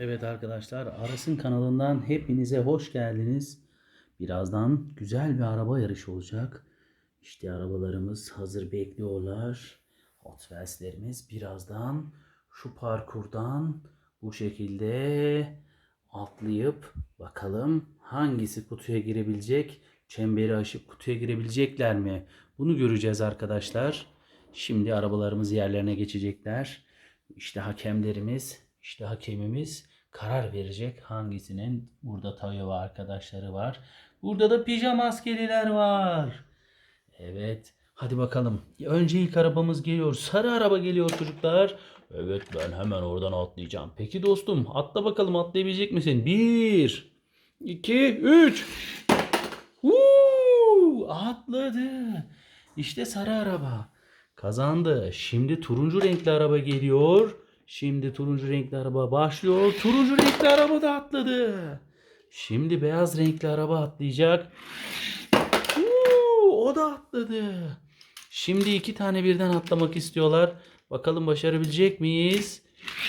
Evet arkadaşlar Aras'ın kanalından hepinize hoş geldiniz. Birazdan güzel bir araba yarışı olacak. İşte arabalarımız hazır bekliyorlar. Hot Wheels'lerimiz birazdan şu parkurdan bu şekilde atlayıp bakalım hangisi kutuya girebilecek? Çemberi aşıp kutuya girebilecekler mi? Bunu göreceğiz arkadaşlar. Şimdi arabalarımız yerlerine geçecekler. İşte hakemlerimiz, işte hakemimiz karar verecek hangisinin burada Tayo arkadaşları var. Burada da pijama askeriler var. Evet. Hadi bakalım. Önce ilk arabamız geliyor. Sarı araba geliyor çocuklar. Evet ben hemen oradan atlayacağım. Peki dostum atla bakalım atlayabilecek misin? Bir, iki, üç. Huu, atladı. İşte sarı araba. Kazandı. Şimdi turuncu renkli araba geliyor. Şimdi turuncu renkli araba başlıyor. Turuncu renkli araba da atladı. Şimdi beyaz renkli araba atlayacak. Huu, o da atladı. Şimdi iki tane birden atlamak istiyorlar. Bakalım başarabilecek miyiz?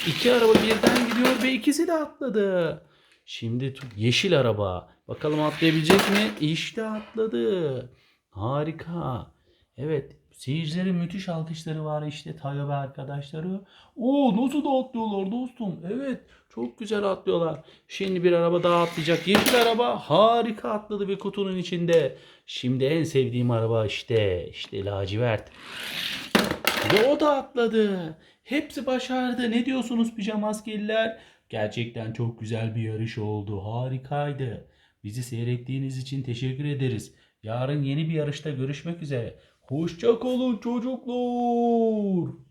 İki araba birden gidiyor ve ikisi de atladı. Şimdi yeşil araba. Bakalım atlayabilecek mi? İşte atladı. Harika. Evet. Seyircilerin müthiş alkışları var işte Tayo ve arkadaşları. Oo nasıl da atlıyorlar dostum. Evet çok güzel atlıyorlar. Şimdi bir araba daha atlayacak. Yeşil araba harika atladı bir kutunun içinde. Şimdi en sevdiğim araba işte. işte lacivert. Ve o da atladı. Hepsi başardı. Ne diyorsunuz pijama askeriler? Gerçekten çok güzel bir yarış oldu. Harikaydı. Bizi seyrettiğiniz için teşekkür ederiz. Yarın yeni bir yarışta görüşmek üzere. Hoşça kalın çocuklar.